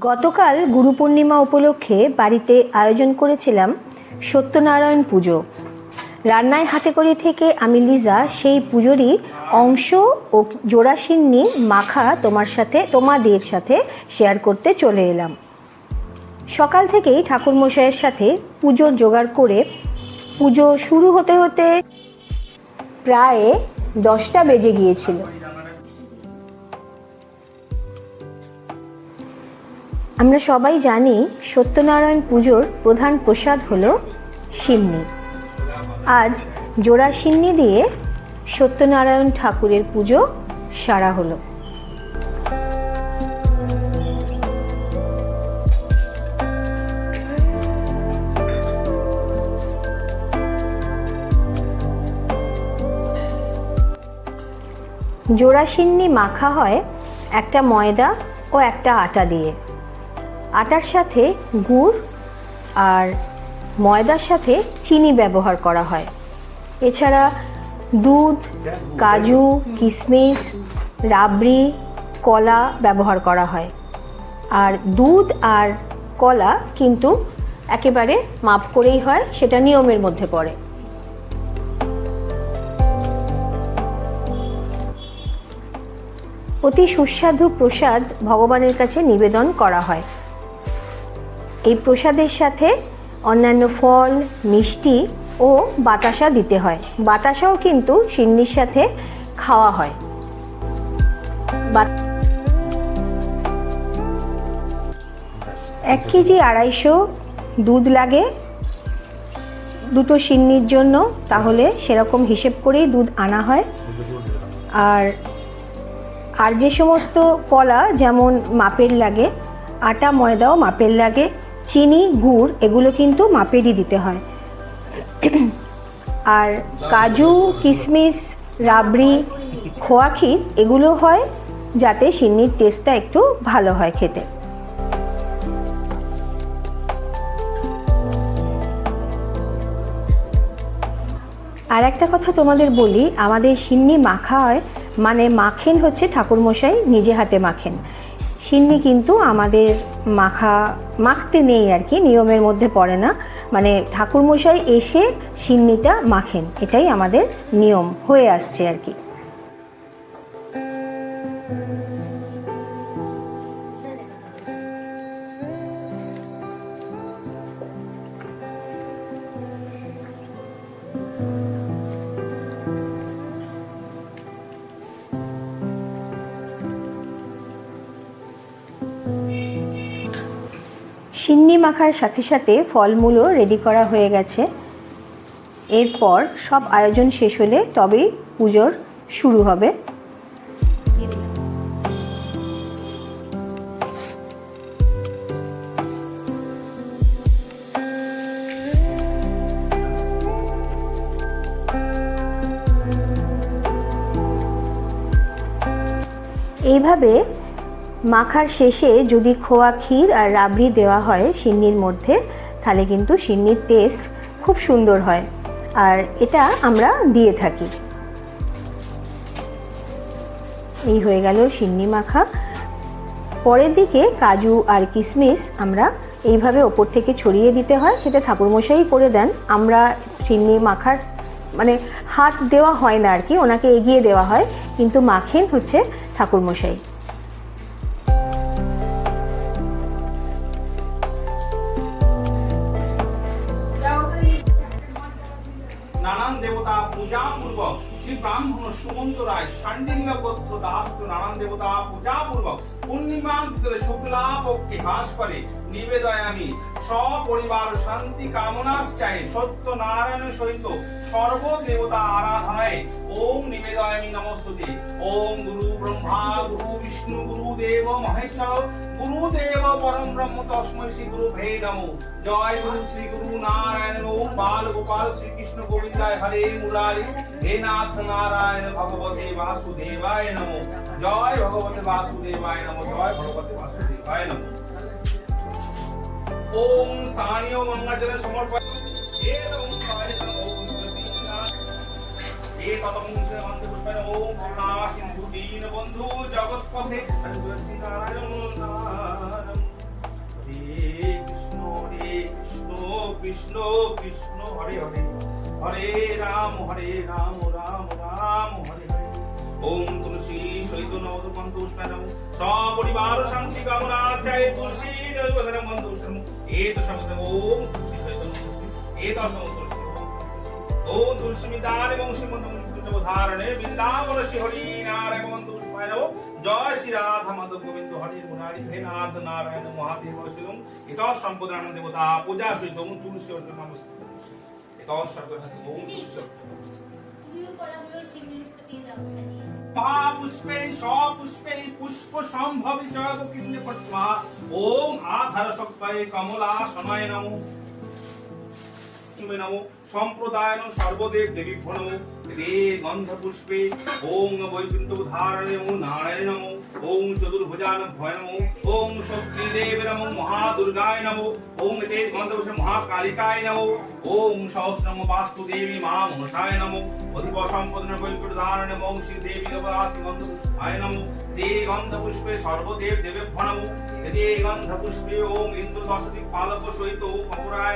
গতকাল গুরু পূর্ণিমা উপলক্ষে বাড়িতে আয়োজন করেছিলাম সত্যনারায়ণ পুজো। রান্নায় হাতে করে থেকে আমি লিজা সেই পুজোরই অংশ ও জোড়াশিন্নি মাখা তোমার সাথে, তোমাদের সাথে শেয়ার করতে চলে এলাম। সকাল থেকেই ঠাকুরমশাইয়ের সাথে পুজোর জোগাড় করে পুজো শুরু হতে হতে প্রায় দশটা বেজে গিয়েছিল। আমরা সবাই জানি সত্যনারায়ণ পুজোর প্রধান প্রসাদ হলো সিন্নি। আজ জোড়া সিন্নি দিয়ে সত্যনারায়ণ ঠাকুরের পুজো সারা হলো। জোড়া সিন্নি মাখা হয় একটা ময়দা ও একটা আটা দিয়ে। আটার সাথে গুড় আর ময়দার সাথে চিনি ব্যবহার করা হয়। এছাড়া দুধ, কাজু কিশমিশ রাবড়ি, কলা ব্যবহার করা হয়। আর দুধ আর কলা কিন্তু একেবারে মাপ করেই হয়, সেটা নিয়মের মধ্যে পড়ে। অতি সুস্বাদু প্রসাদ ভগবানের কাছে নিবেদন করা হয়। এই প্রসাদের সাথে অন্যান্য ফল, মিষ্টি ও বাতাসা দিতে হয়। বাতাসাও কিন্তু সিন্নির সাথে খাওয়া হয়। এক কেজি আড়াইশো দুধ লাগে। দুটো সিন্নির জন্য তাহলে সেরকম হিসেব করেই দুধ আনা হয়। আর আর যে সমস্ত কলা, যেমন মাপের লাগে, আটা, ময়দাও মাপের লাগে। চিনি, গুড় এগুলো কিন্তু মাপেরই দিতে হয়। আর কাজু কিশমিশ রাবড়ি, খোয়া ক্ষীর এগুলো হয় যাতে সিন্নির টেস্টটা একটু ভালো হয় খেতে। আর একটা কথা তোমাদের বলি, আমাদের সিন্নি মাখা হয় মানে মাখেন হচ্ছে ঠাকুরমশাই নিজে হাতে মাখেন। সিন্নি কিন্তু আমাদের মাখা, মাখতে নেই আর কি, নিয়মের মধ্যে পড়ে না। মানে ঠাকুরমশাই এসে সিন্নিটা মাখেন, এটাই আমাদের নিয়ম, হয়ে আসছে আর কি। সিন্নি মাখার সাথে সাথে ফলমূলও রেডি করা হয়ে গেছে। এরপর সব আয়োজন শেষ হলে তবেই পুজোর শুরু হবে। এইভাবে মাখার শেষে যদি খোয়া ক্ষীর আর রাবড়ি দেওয়া হয় সিন্নির মধ্যে, তাহলে কিন্তু সিন্নির টেস্ট খুব সুন্দর হয়। আর এটা আমরা দিয়ে থাকি। এই হয়ে গেল সিন্নি মাখা। পরের দিকে কাজু আর কিশমিশ আমরা এইভাবে ওপর থেকে ছড়িয়ে দিতে হয়, সেটা ঠাকুরমশাই করে দেন। আমরা চিনি মাখার মানে হাত দেওয়া হয় না আর কি, ওনাকে এগিয়ে দেওয়া হয়, কিন্তু মাখেন হচ্ছে ঠাকুরমশাই। নানান দেবতা পূজা পূর্বক, শ্রী ব্রাহ্মণ সুমন্ত রায় শান্ডিল্য গোত্র দাস নানান দেবতা পূজা পূর্বক পূর্ণিমা ভিতরে শুক্লা পক্ষে বাস করে। নিবেদয় আমি, সপরিবার শান্তি কামনা চাই সত্য নারায়ণ সহিত সর্ব দেবতা আরাধনায়। ওম নিবেদয় আমি, নমস্তুতি। ওম গুরু ব্রহ্মা গুরু বিষ্ণু গুরু, দেব, মহেশ্বর গুরুদেব পরম ব্রহ্ম, তস্মৈ শ্রী গুরু ভে নমো। জয় গুরু শ্রী গুরু নারায়ণ ওম বাল গোপাল শ্রীকৃষ্ণ গোবিন্দায় হরে মুরারি। হে নাথ নারায়ণ ভগবতে বাসুদেবায় নমো। জয় ভগবতে বাসুদেবায় নমো। জয় ভগবতে বাসুদেবায় নমো। ওম স্থানীয় গঙ্গাজলে সমর্পণ কায় নমো ওম ততমুংসে মন্ত্রপুষ্পেন ওম করুণা সিন্ধু। দীন বন্ধু জগৎ পথে। সন্ন্যাসী নারায়ণ নারায়ণ হরে কৃষ্ণ হরে কৃষ্ণ কৃষ্ণ কৃষ্ণ হরে হরে। হরে রাম হরে রাম রাম রাম হরে হরে ওম তুলসী সৈত নবদুপন্ত উষ্ণানম সপরিবার শান্তি কামনা চাই তুলসী নৈবধনম বন্ধু উষ্ণানম এত সমস্ত ওম তুলসী। সৈত এত সমস্ত ওম তুলসী মিদার এবং শ্রীমন্ত ধারণে বৃন্দাবন শ্রী হরি নারায়ণ মন্তুষ্ণায় নমঃ জয় শ্রী রাধা মাধব গোবিন্দ হরি মুরারি হে নাথ নারায়ণ মহাদেব শিলং ইত সম্পদানন্দ দেবতা পূজা সহিত ওম তুলসী অর্জুন নমস্তে ইত সর্বনস্ত পুষ্প সম্ভবি পট্মা ওম আধার শক্তয়ে কমলা সনয় নমো নমো। সম্প্রদায়ন সর্বদেব দেবী নমো। রে গন্ধ পুষ্পে ওং বৈকুণ্ঠ ধারণে ও নারায়ণ নম। ওং চতুর্ভুজান ভয় নম। ওং শক্তি দেব নম, মহাদুর্গায় নম। ওং গন্ধ পুষ্পে মহাকালিকায় নমো। ওম সহস্রম বাস্তু দেবী মা মনসায় নমো। অধিপ সম্পন্ন বৈকুণ্ঠ ধারণে ওম দেবী নবাসি গন্ধ পুষ্পায় নমো। তে গন্ধ পুষ্পে সর্বদেব দেবে নমো। এতে গন্ধ পুষ্পে ওম ইন্দ্র দশদিক সহিত অপরায়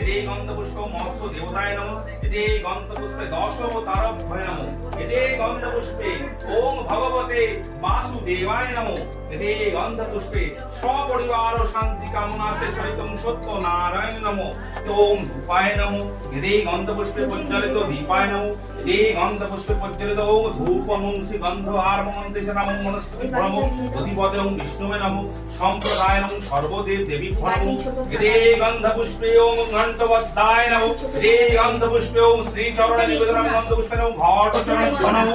এতে গন্ধ পুষ্প মৎস্য দেবতায় এতে গন্ধ পুষ্পে দশ ভয় এতে গন্ধ পুষ্পে ওম ভগবতে এতে গন্ধ পুষ্পে সপরিবার শান্তি কামনা সত্য নারায়ণ নমো। ধূপায় নমো এতে গন্ধ পুষ্পে প্রজ্বলিত দীপায় নমো এতে গন্ধ পুষ্পে প্রজ্বলিত ওম ধূপ মংসি গন্ধ আর মন্ত্রে নমো মনস্পতি নমো অধিপদে ওম বিষ্ণুবে নমো সম্প্রদায় নমো সর্বদেব দেবী নমো এতে গন্ধ পুষ্পে ওম ঘণ্টবদ্দায় নমো এতে গন্ধ পুষ্পে ওম শ্রী চরণে গন্ধ পুষ্পে নমো ঘট চরণ নমো।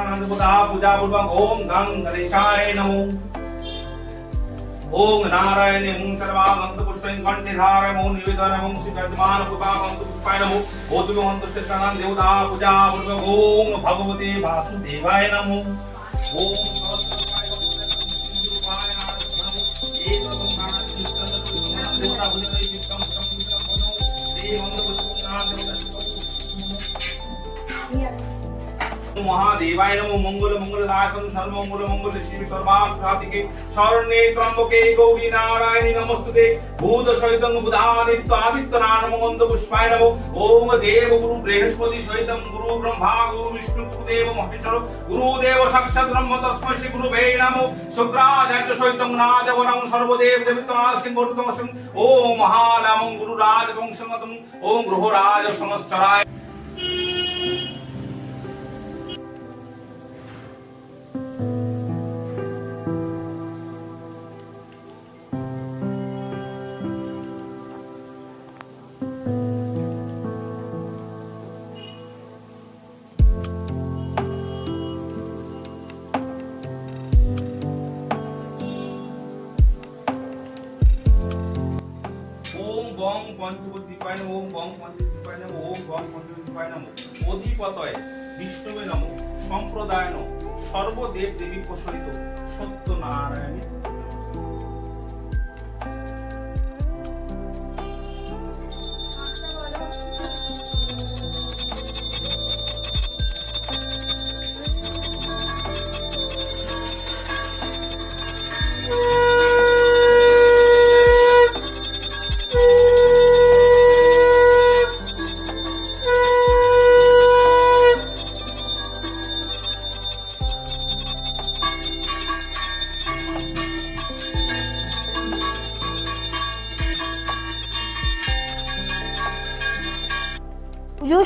नारायणानंदपुता पूजापूर्वक ओम गं गणेशाय नमो ओम नारायणे मुं सर्वागंत पुष्पं कंठधारय मुं निवेदन मुं श्री वर्धमान कृपागंत पुष्पाय नमो ओतुम हंत श्रेष्ठानं देवता पूजापूर्वक ओम भगवते वासुदेवाय नमो ओम देवता মহাদেবায় নমো মঙ্গল মঙ্গল সর্বমঙ্গল মঙ্গল শিব সর্বার্থাদিকে শরণ্যে ত্রম্বকে গৌরী নারায়ণী নমস্তুতে ভূত সহিতং বুধাদিত্য আদিত্য গন্ধ পুষ্পায় ওম দেব গুরু বৃহস্পতি সহিতং গুরু ব্রহ্মা গুরু বিষ্ণু মহেশ্বর গুরুদেব সাক্ষাৎ ব্রহ্ম শ্রী গুরুবে নমো শুক্রাচার্য নমো সর্বদেব দেবিত্ব সিংহ গুরুতম সিং গ্রহরাজ বং পঞ্চবতীপায় নম ওম বং পঞ্চবদ্দীপায় নম ওম বং পঞ্চবদ্দীপায় নম। অধিপতয় বিষ্ণুবে নম। সম্প্রদায় নম সর্বদেব দেবী প্রসারিত। সত্য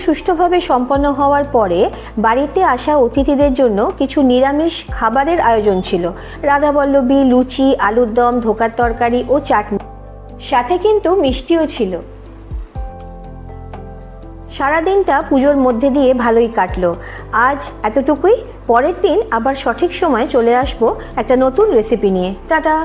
সুষ্ঠুভাবে সম্পন্ন হওয়ার পরে বাড়িতে আসা অতিথিদের জন্য কিছু নিরামিষ খাবারের আয়োজন ছিল। রাধাবল্লভী, লুচি, আলুর দম, ধোকার তরকারি ও চাটনি। সাথে কিন্তু মিষ্টিও ছিল। সারাদিনটা পুজোর মধ্যে দিয়ে ভালোই কাটলো। আজ এতটুকুই। পরের দিন আবার সঠিক সময় চলে আসব একটা নতুন রেসিপি নিয়ে। টাটা!